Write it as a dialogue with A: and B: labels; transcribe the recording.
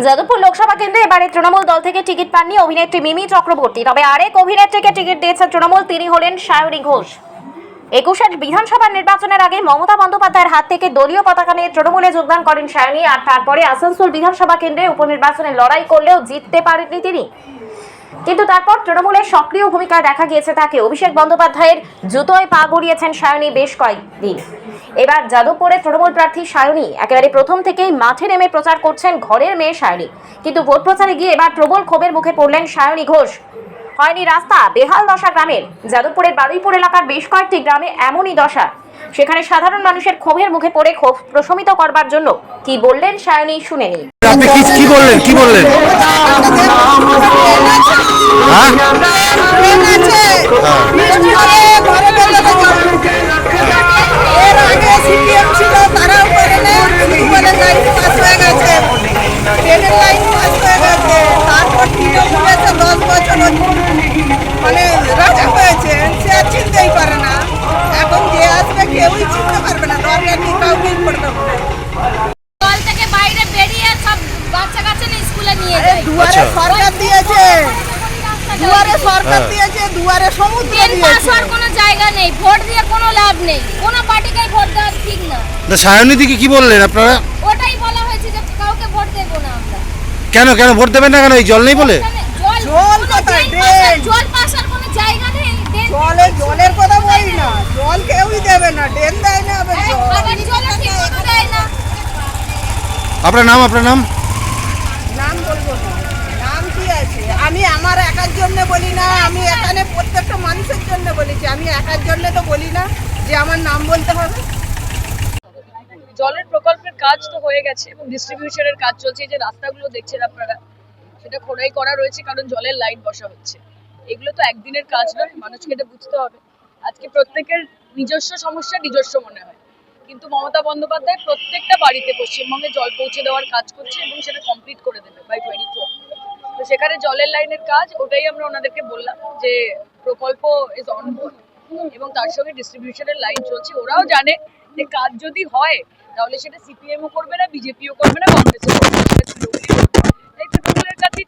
A: যাদবপুর লোকসভা কেন্দ্রে এবারে তৃণমূল দল থেকে টিকিট পাননি অভিনেত্রী মিমি চক্রবর্তী। তবে আরেক অভিনেত্রীকে টিকিট দিয়েছে তৃণমূল তিনি হলেন সায়রী ঘোষ। একুশের বিধানসভা নির্বাচনের আগে মমতা বন্দ্যোপাধ্যায়ের হাত থেকে দলীয় পতাকা নিয়ে তৃণমূলে যোগদান করেন সায়নী আর তারপরে আসানসোল বিধানসভা কেন্দ্রে উপনির্বাচনে লড়াই করলেও জিততে পারেননি তিনি। কিন্তু তারপর তৃণমূলের সক্রিয় ভূমিকায় দেখা গিয়েছে তাকে। অভিষেক বন্দ্যোপাধ্যায়ের জুতোয় পা গড়িয়েছেন সায়নী বেশ কয়েকদিন। এবার যাদবপুরে তৃণমূল প্রার্থী সায়নী, একেবারে প্রথম থেকেই মাঠে নেমে প্রচার করছেন ঘরের মেয়ে সায়নী। কিন্তু ভোট প্রচারে গিয়ে এবার প্রবল ক্ষোভের মুখে পড়লেন সায়নী ঘোষ। হয়নি রাস্তা, বেহাল দশা গ্রামের। যাদবপুরের বারুইপুর এলাকার বেশ কয়েকটি গ্রামে এমনই দশা। সেখানে সাধারণ মানুষের ক্ষোভের মুখে পড়ে ক্ষোভ প্রশমিত করবার জন্য কি বললেন সায়নী শুনে নিন।
B: আপনি কি বললেন? কি বললেন?
C: মানে রাজা হয়েছে সে আর চিনতেই পারে না এখন যে আসবে কেউই চিনতে পারবে না দরকার নেই কাউকেই করবে না
D: দল থেকে বাইরে বেরিয়ে সব বাচ্চা কাচ্চা নিয়ে স্কুলে নিয়ে
C: আরে
D: যায়
C: দুয়ারে
B: আচ্ছা।
C: সরকার দিয়েছে দুয়ারে সরকার
B: হ্যাঁ।
C: দিয়েছে দুয়ারে সমুদ্র দিয়েছে।
D: কোনো জায়গা নেই ভোট দিয়ে কোনো লাভ নেই কোনো পার্টিকেই ভোট দেওয়া ঠিক না।
B: তা সায়নীদিকে কি বললেন আপনারা?
D: ওটাই বলা হয়েছে যে কাউকে ভোট দেবো না আমরা।
B: কেন কেন ভোট দেবেন না কেন? এই জল নেই বলে?
D: জল
C: জল কোথায়?
D: ড্রেন। জল পাশার কোনো জায়গা নেই
C: জলে জলের কথা বলি না। জল কেউই দেবে না ড্রেন দেয় না আবার জল।
D: না।
B: আপনার নাম আপনার নাম
C: বলব না নাম কি আছে আমি আমার একার জন্য বলি না, আমি এখানে প্রত্যেকটা মানুষের জন্য বলেছি আমি একার জন্য তো বলি না যে আমার নাম বলতে হবে।
E: জলের প্রকল্পের কাজ তো হয়ে গেছে এবং ডিস্ট্রিবিউশনের কাজ চলছে। যে রাস্তাগুলো দেখছেন আপনারা, সেটা খোদাই করা রয়েছে কারণ জলের লাইন বসা হচ্ছে। এগুলো তো একদিনের কাজ নয়, মানুষকে এটা বুঝতে হবে। আজকে প্রত্যেকের নিজস্ব সমস্যা, নিজস্ব মনে হয়। কিন্তু মমতা বন্দ্যোপাধ্যায় প্রত্যেকটা বাড়িতে পশ্চিমবঙ্গে জল পৌঁছে দেওয়ার কাজ করছে এবং সেটা কমপ্লিট করে দেবে বাই টোয়েন্টি তো সেখানে জলের লাইনের কাজ, ওটাই আমরা ওনাদেরকে বললাম যে প্রকল্প ইজ অন এবং তার সঙ্গে ডিস্ট্রিবিউশনের লাইন চলছে। ওরাও জানে যে কাজ যদি হয়, তাহলে সেটা সিপিএমও করবে না বিজেপিও করবে না কংগ্রেসও করবে না। তৃণমূলের কাছে